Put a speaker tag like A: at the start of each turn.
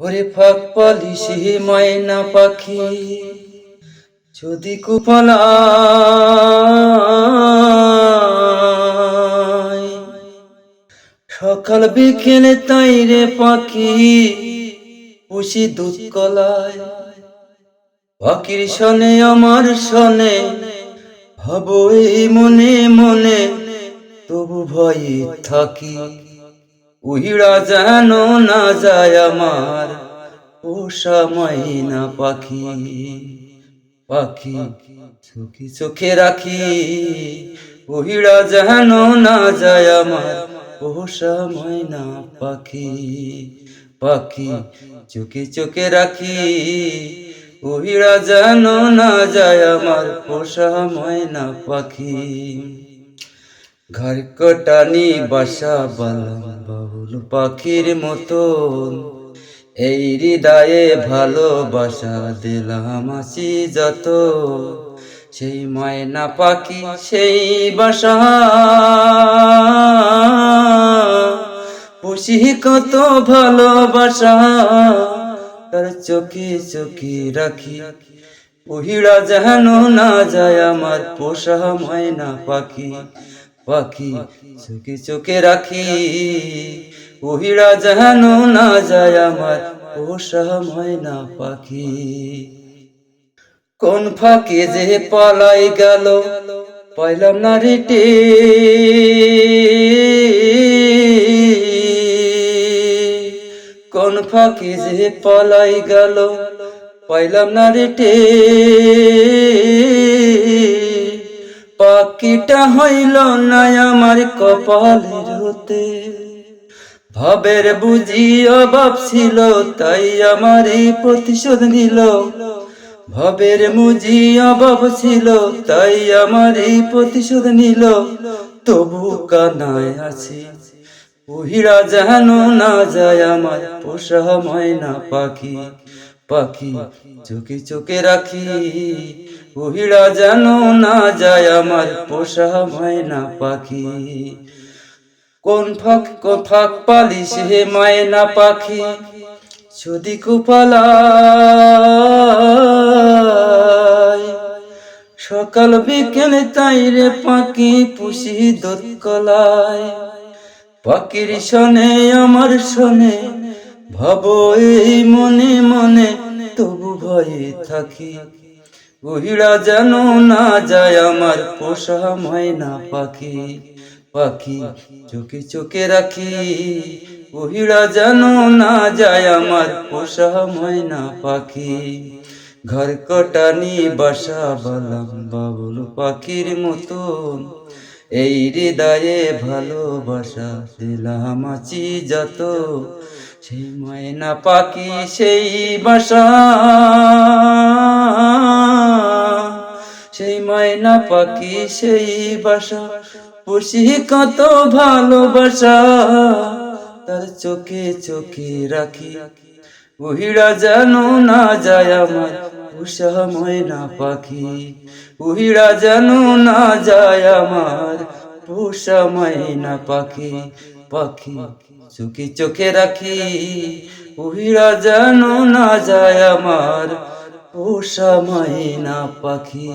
A: ওরে ফাঁক পালিশি ময়না পাখি, যদি কুপলায় সকাল বিকেলে তাই রে পাখি, পুষি দুধ কলায়। পাখির শনে, আমার শনে, ভাব এই মনে মনে, তবু ভয়ে থাকি। উহিড়া যেন না যায় আমার পোষা মাইনা পাখি। পাখি চোখে চোখে রাখি উহিড়া যেন না যায় আমার পোষা ময়না পাখি। পাখি চোখে চোখে রাখি উহিড়া যেন না যায় আমার পোষা ময়না পাখি। ঘর কটানি বাসা বালাম বাবুল পাখির মতন। এই হৃদয়ে ভালোবাসা দিলাম আসি যত সেই ময়না পাখি, সেই বাসা। পুষি কত ভালোবাসা, তার চোখে চোখে রাখি। উহিড়া যেন না যায় আমার পোষা ময়না পাখি। পাখি চোখে চোখে রাখি। উহিড়া যেন না যায় আমার পোষা ময়না পাখি। কোন ফাঁকে যে পালাই গেল, পাইলাম না রেটে কোন ফাঁকে যে পালাই গেল, পাইলাম না রেটে পাখিটা হইল না আমার কপালের হতে। ভাবের বুঝি অভাব ছিল, তাই আমার প্রতিশোধ নিল। ভাবের মুজি অভাব ছিল, তাই আমার প্রতিশোধ নিল। তবু কানায় আছি উহিরা যেন না যায় আমার পোষা ময়না পাখি। পাখি চোখে চোখে রাখি। উহিরা যেন না যায় আমার পোষা ময়না পাখি। কোন ফাঁক কোন ফাঁক পালিস হে ময়না পাখি? যদি কুপালায় সকাল বিকেল তাই রে পাখি পুষি দোৎকলায় পাখির শনে আমার শনে ভাব এই মনে মনে, তবু ভয়ে থাকি। উহিড়া যেন না যায় আমার পোষা ময়না পাখি। পাখি চোখে চোখে রাখি। উহিড়া যেন না যায় আমার পোষা ময়না পাখি। ঘর কটানি বাসা বালাম বাবুল পাখির মতন। এই হৃদয়ে ভালোবাসা দিলাম আছি যত। সেই ময়না পাখি সেই বাসা। সেই ময়না পাখি সেই বাসা। পুষি কত ভালোবাসা। তার চোখে চোখে রাখি। উহিড়া যেন না যায় আমার উষা ময়না পাখি। উহিড়া যেন না যায় আমার পুষা ময়না পাখি। পাখি চোখে চোখে রাখি উহিরা যেন না যায় আমার পোষা মাইনা পাখি।